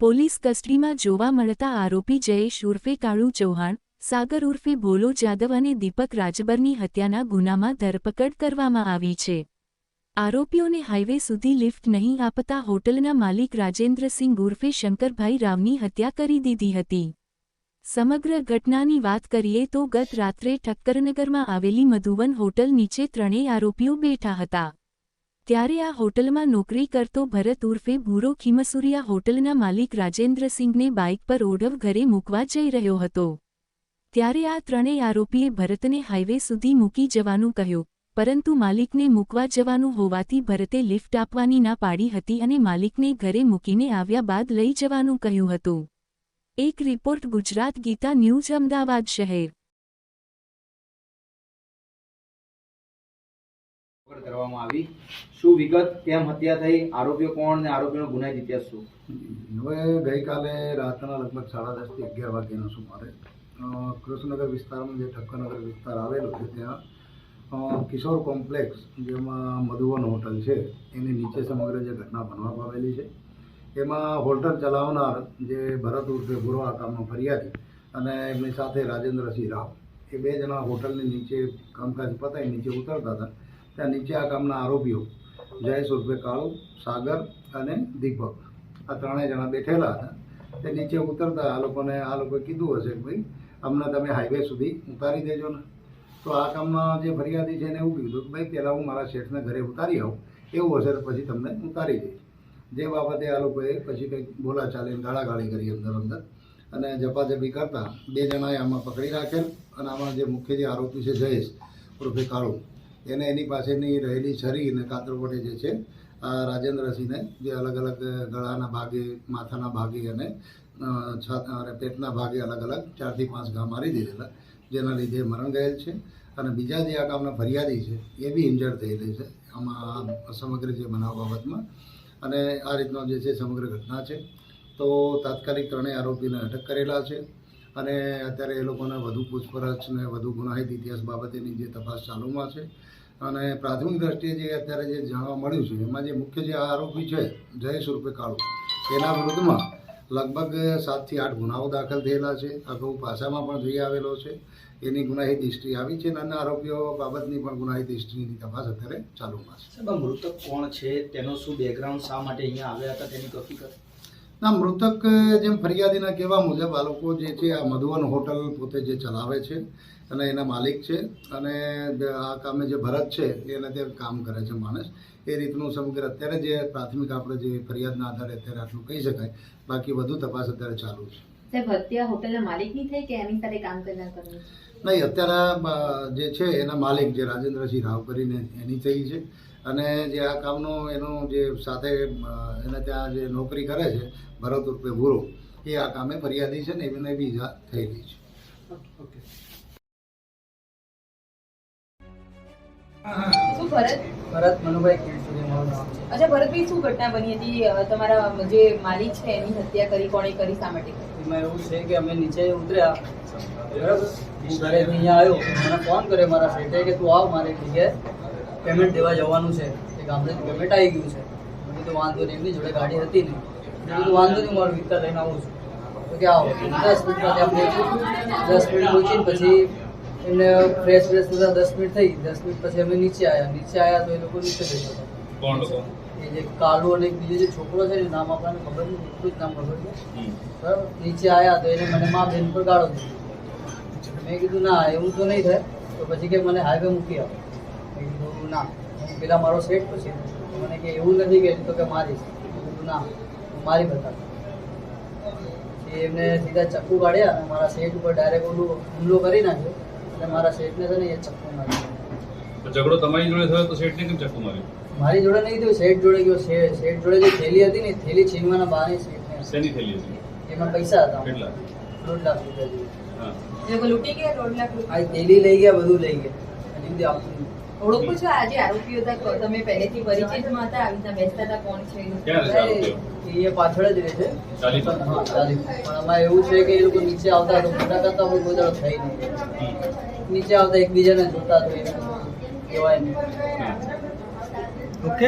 Police કસ્ટડીમાં જોવા મળતા આરોપી જયેશ ઉર્ફે કાળુ ચૌહાણ, સાગર ઉર્ફે ભોલો જાદવ અને દીપક રાજબરની હત્યાના ગુનામાં ધરપકડ કરવામાં આવી છે. આરોપીઓને હાઇવે સુધી લિફ્ટ નહીં આપતા હોટલના માલિક રાજેન્દ્રસિંહ ઉર્ફે શંકરભાઈ રાવની હત્યા કરી દીધી હતી. સમગ્ર ઘટનાની વાત કરીએ તો ગત રાત્રે ઠક્કરનગરમાં આવેલી મધુવન હોટલ નીચે ત્રણેય આરોપીઓ બેઠા હતા. ત્યારે આ હોટલમાં નોકરી કરતો ભરત ઉર્ફે ભૂરો ખીમસુરિયા હોટલના માલિક રાજેન્દ્રસિંહને બાઇક પર ઓઢવ ઘરે મૂકવા જઈ રહ્યો હતો. ત્યારે આ ત્રણેય આરોપીએ ભરતને હાઇવે સુધી મૂકી જવાનું કહ્યું, પરંતુ માલિકને મૂકવા જવાનું હોવાથી ભરતે લિફ્ટ આપવાની ના પાડી હતી અને માલિકને ઘરે મૂકીને આવ્યા બાદ લઈ જવાનું કહ્યું હતું. એક રિપોર્ટ ગુજરાત ગીતા ન્યૂઝ અમદાવાદ શહેર. કરવામાં આવી. શું વિગત, કેમ હત્યા થઈ, આરોપીઓ કોણ ને આરોપીનો ગુનાહિત ઇતિહાસ શું? હવે ગઈકાલે રાતના લગભગ સાડા દસથી અગિયાર વાગ્યાના સુમારે કૃષ્ણનગર વિસ્તારમાં જે ઠક્કરનગર વિસ્તાર આવેલો છે ત્યાં કિશોર કોમ્પ્લેક્સ, જેમાં મધુવન હોટલ છે, એની નીચે સમગ્ર જે ઘટના બનવા પામેલી છે. એમાં હોટલ ચલાવનાર જે ભરત ઉર્ફે ગુરવા કામનો ફરિયાદી અને એમની સાથે રાજેન્દ્રસિંહ રાવ, એ બે જણા હોટલની નીચે કામકાજ પતાવી નીચે ઉતરતા હતા. ત્યાં નીચે આ કામના આરોપીઓ જયેશ ઉર્ફે કાળુ, સાગર અને દીપક. આ ત્રણેય જણા બેઠેલા હતા. તે નીચે ઉતરતા આ લોકોને, આ લોકોએ કીધું હશે કે ભાઈ અમને તમે હાઈવે સુધી ઉતારી દેજો ને. તો આ કામમાં જે ફરિયાદી છે એને એવું કીધું કે ભાઈ પહેલાં હું મારા શેઠને ઘરે ઉતારી આવું. એવું હશે તો પછી તમને ઉતારી દઈશ. જે બાબતે આ લોકોએ પછી કંઈક બોલા ચાલીને ગાળાગાળી કરી અંદર અંદર. અને ઝપાઝપી કરતા બે જણાએ આમાં પકડી રાખેલ અને આમાં જે મુખ્ય જે આરોપી છે જયેશ, ઉર્ફે કાળુ એને એની પાસેની રહેલી છરી અને કાતરકોટે જે છે રાજેન્દ્રસિંહને જે અલગ અલગ ગળાના ભાગે, માથાના ભાગે અને છાત અને પેટના ભાગે અલગ અલગ ચારથી પાંચ ઘા મારી દીધેલા, જેના લીધે મરણ ગયેલ છે. અને બીજા જે આ કામના ફરિયાદી છે, એ બી ઇન્જર્ડ થયેલી છે. આમાં સમગ્ર જે બનાવ બાબતમાં. અને આ રીતનો જે છે સમગ્ર ઘટના છે. તો તાત્કાલિક ત્રણેય આરોપીને અટક કરેલા છે. અને અત્યારે એ લોકોને વધુ પૂછપરછ ને વધુ ગુનાહિત ઇતિહાસ બાબતેની જે તપાસ ચાલુમાં છે. અને પ્રાથમિક દ્રષ્ટિએ જે અત્યારે જે જાણવા મળ્યું છે, એમાં જે મુખ્ય જે આરોપી છે, જયેશ રૂપે કાળુ, એના વિરુદ્ધમાં લગભગ સાતથી આઠ ગુનાઓ દાખલ થયેલા છે. અગાઉ પાસામાં પણ જઈ આવેલો છે. એની ગુનાહિત હિસ્ટ્રી આવી છે અને અન્ય આરોપીઓ બાબતની પણ ગુનાહિત હિસ્ટ્રીની તપાસ અત્યારે ચાલુમાં છે. મૃતક કોણ છે? તેનો શું બેકગ્રાઉન્ડ શા માટે અહીંયા આવ્યા હતા? તેની હકીકત ના મૃતક જેમ ફરિયાદીના કહેવા મુજબ આ લોકો જે છે આ મધુવન હોટલ પોતે જે ચલાવે છે અને એના માલિક છે અને આ કામે જે ભરત છે એને તે કામ કરે છે માણસ. એ રીતનું સમગ્ર અત્યારે જે પ્રાથમિક આપણે જે ફરિયાદના આધારે અત્યારે આટલું કહી શકાય બાકી વધુ તપાસ અત્યારે ચાલુ છે. સાહેબ હત્યા હોટલના માલિકની થઈ કે એની સાથે કામ કરનાર કર્મી નહીં અત્યારે જે છે એના માલિક જે રાજેન્દ્રસિંહ રાવ કરીને એની થઈ છે. અને જે આ કામનો એનો જે સાથે એને ત્યાં જે નોકરી કરે છે ભરત ઉર્ફે ગુરુ એ આ કામે ફરિયાદી છે ને એમને બી ઈજા થયેલી છે. ઓકે. શું ભરત? ભરત મનુભાઈ કીર્તિભાઈ મારું નામ છે. અચ્છા ભરતભાઈ શું ઘટના બની હતી? તમારા જે માલિક છે એની હત્યા કરી કોણે કરી શા માટે એમાં એવું છે કે અમે નીચે ઉતર્યા. બરાબર? અહીંયા આવ્યો. મને ફોન કર્યો મારા શેઠે કે તું આવ મારે જગ્યાએ. પેમેન્ટ દેવા જવાનું છે. એ ગામડેથી પેમેન્ટ આવી ગયું છે. મેં તો વાંધો નહીં એમની જોડે ગાડી હતી નહીં. મેં કીધું વાંધો નહીં મારું વિકતા લઈને આવું છું. તો કે આવો. દસ મિનિટ ત્યાં પહોંચ્યું દસ મિનિટ પહોંચીને પછી એમને ફ્રેશ ફ્રેશ થતા દસ મિનિટ થઈ. દસ મિનિટ પછી અમે નીચે આવ્યા નીચે આવ્યા તો એ લોકો નીચે થઈ હતા. એ જે કાલુ અને બીજો જે છોકરો છે ને નામ આપણને ખબર નહીં એટલું જ નામ ખબર છે. બરાબર? નીચે આવ્યા તો એને મને મા બેન પર ગાળો દીધો. મેં કીધું ના એવું તો નહીં થાય. તો પછી કે મને હાઈવે મૂકી આવો કીધું ના પેલા મારો સેટ તો છે. મને કે એવું નથી કે તો કે મારી. કીધું ના મારી બતાવ. એમને સીધા ચક્કુ કાઢ્યા અને મારા સેટ ઉપર ડાયરેક્ટ ઓલું હુમલો કરી નાખ્યો. એટલે મારા સેટને છે ને એ ચક્કુ માર્યો ઝઘડો તમારી જોડે થયો તો શેઠને કેમ ચક્કુ માર્યું? મારી જોડે નહીં થયું. શેઠ જોડે ગયો. શેઠ જોડે જે થેલી હતી ને થેલી છીનવાના બહાને શેઠને શેની થેલી હતી? એમાં પૈસા હતા. કેટલા? દોઢ લાખ રૂપિયા જેવું. લૂંટી ગયા દોઢ લાખ રૂપિયા? થેલી લઈ ગયા બધું લઈ ગયા. આપતું નહીં. ઓળખું છો આજે આરોપીઓ તમે પહેલેથી પરિચિતમાં હતા આવી રીતના બેસતા હતા કોણ છે? એ પાછળ જ રહે છે. પણ આમાં એવું છે કે એ લોકો નીચે આવતા તો મોટા કરતા હોય કોઈ બધા થઈ નહીં. નીચે આવતા એકબીજાને જોતા તો કહેવાય નહીં. ઓકે